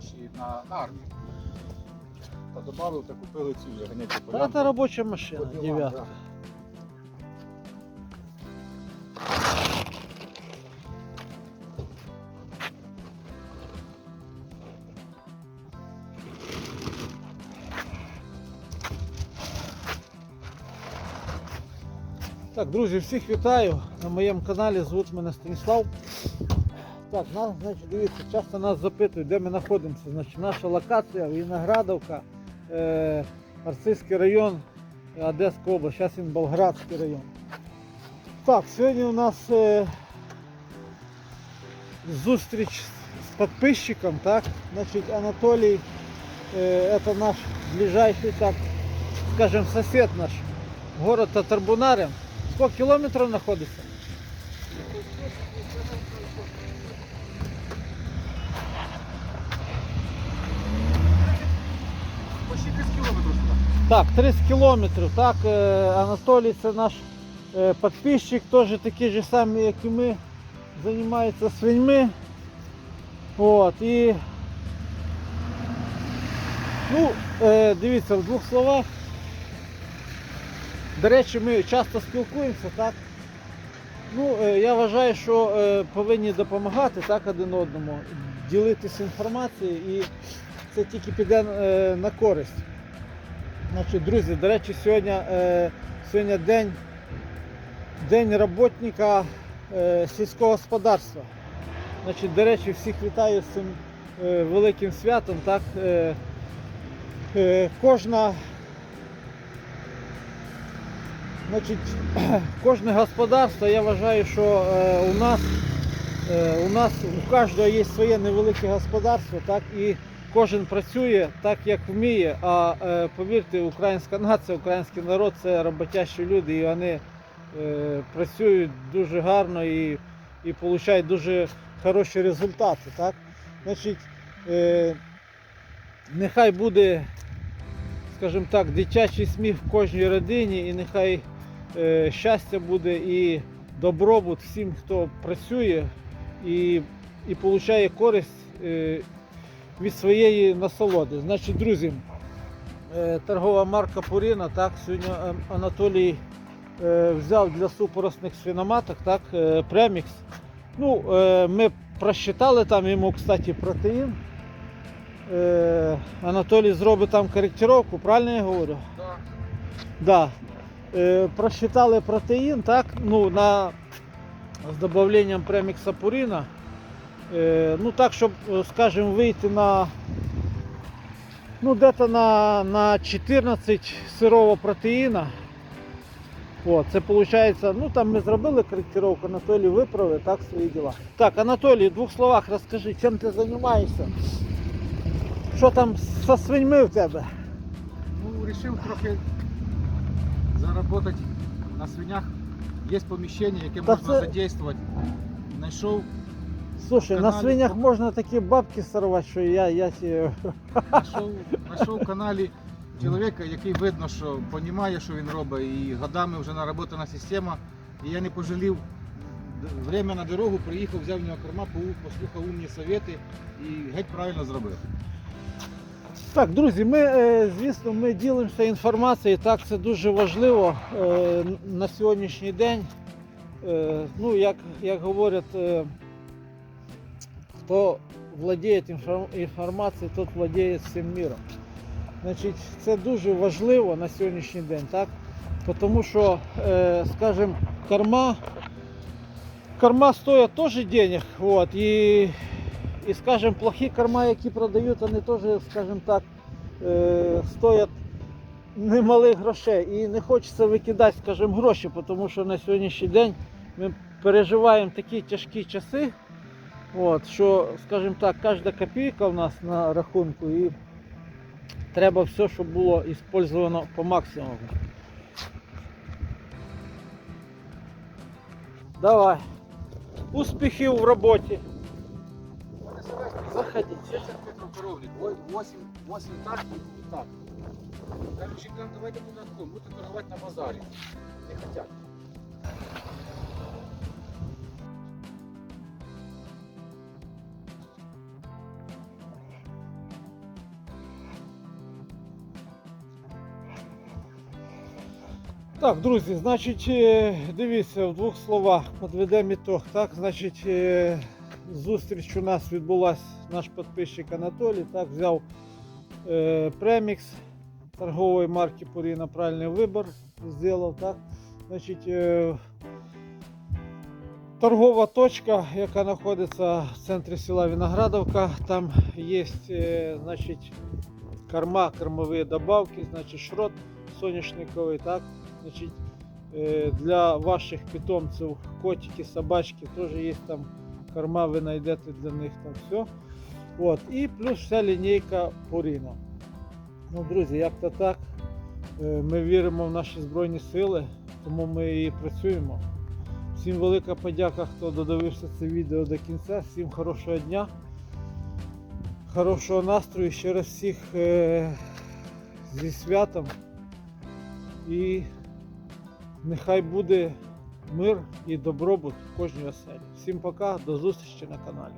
гроші на, на армію. Та додали та купили цю ганяти Та. Це робоча машина, дев'ятка. Так, друзі, всіх вітаю на моєму каналі. Звуть мене Станіслав. Так, нас, значить, дивіться, часто нас запитують, де ми знаходимося. Значить, наша локація Виноградовка, е, район, Одеська область, зараз він Болградський район. Так, сьогодні у нас е, зустріч з підписчиком, так? Значить, Анатолій, е, это наш ближайший, так, скажем, сосед наш, город Татарбунари. Сколько кілометрів знаходиться? Почти 30 кілометрів сюди. Так, 30 кілометрів. Так, е, Анатолій це наш е, підписчик, теж такий же самий, як і ми, займається свиньми. От, і ну, е, дивіться, в двох словах. До речі, ми часто спілкуємося, так? Ну, я вважаю, що повинні допомагати так, один одному, ділитися інформацією і це тільки піде е, на користь. Значить, друзі, до речі, сьогодні, е, сьогодні день, день роботника е, сільського господарства. Значить, до речі, всіх вітаю з цим великим святом. Так? Кожна, значить, кожне господарство, я вважаю, що у нас, у нас у кожного є своє невелике господарство, так? І кожен працює так, як вміє. А е, повірте, українська нація, український народ це роботящі люди, і вони е, працюють дуже гарно і, і отримують дуже хороші результати. Так? Значить, е, нехай буде, скажімо так, дитячий сміх в кожній родині, і нехай е, щастя буде і добробут всім, хто працює і, і отримує користь. Е, від своєї насолоди. Значить, друзі, е, торгова марка Пуріна, так, сьогодні Анатолій е, взяв для супоросних свиноматок, так, е, премікс. Ну, ми просчитали там йому, кстати, протеїн. Анатолій зробить там коректировку, правильно я говорю? Да. Да. Просчитали протеїн, так, ну, на, з додавленням премікса Пуріна. Е, ну так, щоб, е, скажімо, вийти на ну, где-то на, на 14 сирого протеїна. О, це виходить, ну там ми зробили коректировку, Анатолій виправив так свої діла. Так, Анатолій, в двох словах розкажи, чим ти займаєшся? Що там со свиньми в тебе? Ну, вирішив трохи заработати на свинях. Є поміщення, яке Та можна це- задействувати. Знайшов, Слушай, на каналі свинях по- можна такі бабки сорвати, що я, я ті... знайшов, знайшов в каналі чоловіка, який видно, що розуміє, що він робить, і годами вже наработана система. І я не пожалів д- время на дорогу, приїхав, взяв в нього корма, послухав умні совєти і геть правильно зробив. Так, друзі, ми, е, звісно, ми ділимося інформацією. Так, це дуже важливо е, на сьогоднішній день. Е, Ну, як, як говорять, е, хто владіє інформацією, тот владіє всім міром. Значить, це дуже важливо на сьогоднішній день, так? Тому що, е, скажімо, корма, корма стоять теж денег. От, і і, скажем, плохі корма, які продають, вони теж, скажімо так, е, стоять немалих грошей. І не хочеться викидати, скажімо, гроші, тому що на сьогоднішній день ми переживаємо такі тяжкі часи, от, що, скажімо так, кожна копійка в нас на рахунку і треба все, щоб було використовано по максимуму. Давай. Успіхів в роботі. Заходіть. 70 метров коровник, 8, 8 так и так. Короче, давайте будем такой, будем торговать на базаре. Не хотят. Так, друзі, значить, е, дивіться, в двох словах підведемо ітог. Так, значить, е, зустріч у нас відбулася наш підписчик Анатолій. Так, взяв е, премікс торгової марки Пуріна правильний вибір зробив. Так. Значить, е, торгова точка, яка знаходиться в центрі села Виноградовка. Там є е, значить, корма, кормові добавки, значить, шрот соняшниковий. Так. Значить, е, для ваших питомців, котики, собачки, теж є там корма, ви знайдете для них там все. От. І плюс вся лінійка Purina. Ну, друзі, як то так. Е, Ми віримо в наші Збройні Сили, тому ми і працюємо. Всім велика подяка, хто додивився це відео до кінця. Всім хорошого дня, хорошого настрою. Ще раз всіх е, зі святом. І нехай буде мир і добробут в кожній оселі. Всім пока, до зустрічі на каналі.